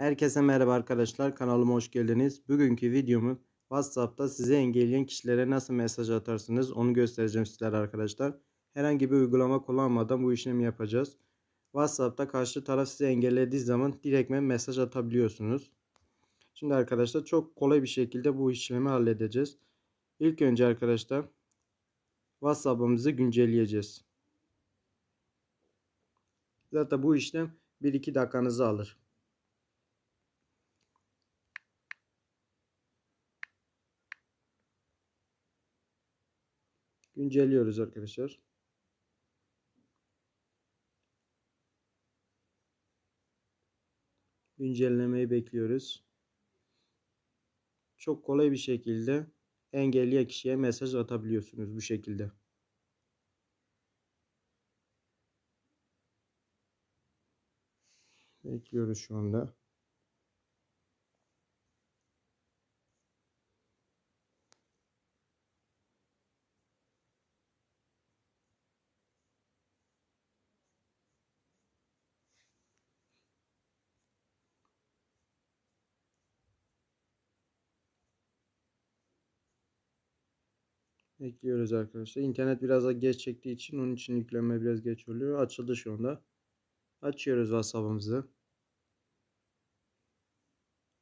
Herkese merhaba arkadaşlar kanalıma hoş geldiniz. Bugünkü videomu WhatsApp'ta size engelleyen kişilere nasıl mesaj atarsınız onu göstereceğim sizlere arkadaşlar. Herhangi bir uygulama kullanmadan bu işlemi yapacağız. WhatsApp'ta karşı taraf sizi engellediği zaman direktmen mesaj atabiliyorsunuz. Şimdi arkadaşlar çok kolay bir şekilde bu işlemi halledeceğiz. İlk önce arkadaşlar WhatsApp'ımızı güncelleyeceğiz. Zaten bu işlem 1-2 dakikanızı alır. Güncelliyoruz arkadaşlar. Güncellemeyi bekliyoruz. Çok kolay bir şekilde engelli kişiye mesaj atabiliyorsunuz bu şekilde. Bekliyoruz şu anda. Bekliyoruz arkadaşlar. İnternet biraz da geç çektiği için onun için yüklenme biraz geç oluyor. Açıldı şu anda. Açıyoruz WhatsApp'ımızı.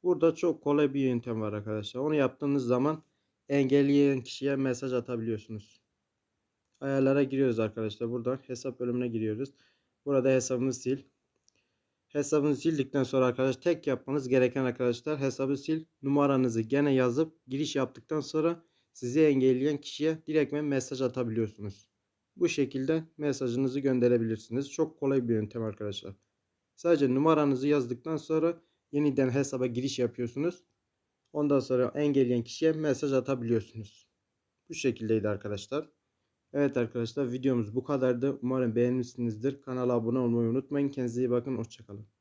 Burada çok kolay bir yöntem var arkadaşlar. Onu yaptığınız zaman engelleyen kişiye mesaj atabiliyorsunuz. Ayarlara giriyoruz arkadaşlar. Buradan hesap bölümüne giriyoruz. Burada hesabını sil. Hesabını sildikten sonra arkadaşlar tek yapmanız gereken arkadaşlar hesabı sil. Numaranızı gene yazıp giriş yaptıktan sonra sizi engelleyen kişiye direktmen mesaj atabiliyorsunuz. Bu şekilde mesajınızı gönderebilirsiniz. Çok kolay bir yöntem arkadaşlar. Sadece numaranızı yazdıktan sonra yeniden hesaba giriş yapıyorsunuz. Ondan sonra engelleyen kişiye mesaj atabiliyorsunuz. Bu şekildeydi arkadaşlar. Evet arkadaşlar videomuz bu kadardı. Umarım beğenmişsinizdir. Kanala abone olmayı unutmayın. Kendinize iyi bakın. Hoşçakalın.